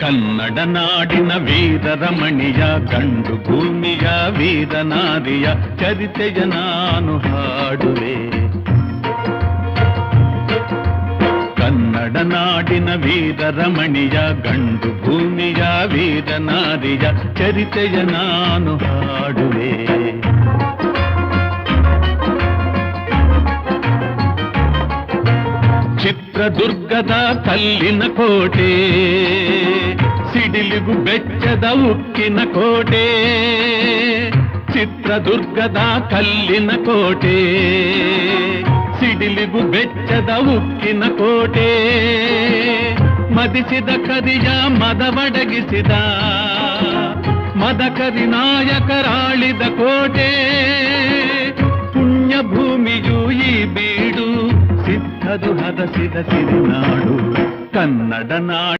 ಕನ್ನಡ ನಾಡಿನ ವೀರ ರಮಣಿಯ ಗಂಡು ಭೂಮಿಯ ವೀರನಾರಿಯ ಚರಿತೆಯ ನಾನು ಹಾಡುವೆ ಕನ್ನಡ ನಾಡಿನ ವೀರ ರಮಣಿಯ ಗಂಡು ಭೂಮಿಯ ವೀರನಾರಿಯ ಚರಿತೆಯ ನಾನು ಹಾಡುವೆ ಚಿತ್ರದುರ್ಗದ ಕಲ್ಲಿನ ಕೋಟೆ ಸಿಡಿಲಿಗು ಬೆಚ್ಚದ ಉಕ್ಕಿನ ಕೋಟೆ ಚಿತ್ರದುರ್ಗದ ಕಲ್ಲಿನ ಕೋಟೆ ಸಿಡಿಲಿಗು ಬೆಚ್ಚದ ಉಕ್ಕಿನ ಕೋಟೆ ಮದಿಸಿದ ಕರಿಯ ಮದವಡಗಿಸಿದ ಮದಕರಿ ನಾಯಕರಾಳಿದ ಕೋಟೆ ಪುಣ್ಯ ಭೂಮಿಯು ಈ ಬೀಡು ಸಿದ್ಧದು ಹದಸಿದ ಸಿರಿನಾಡು ಕನ್ನಡ ನಾಡು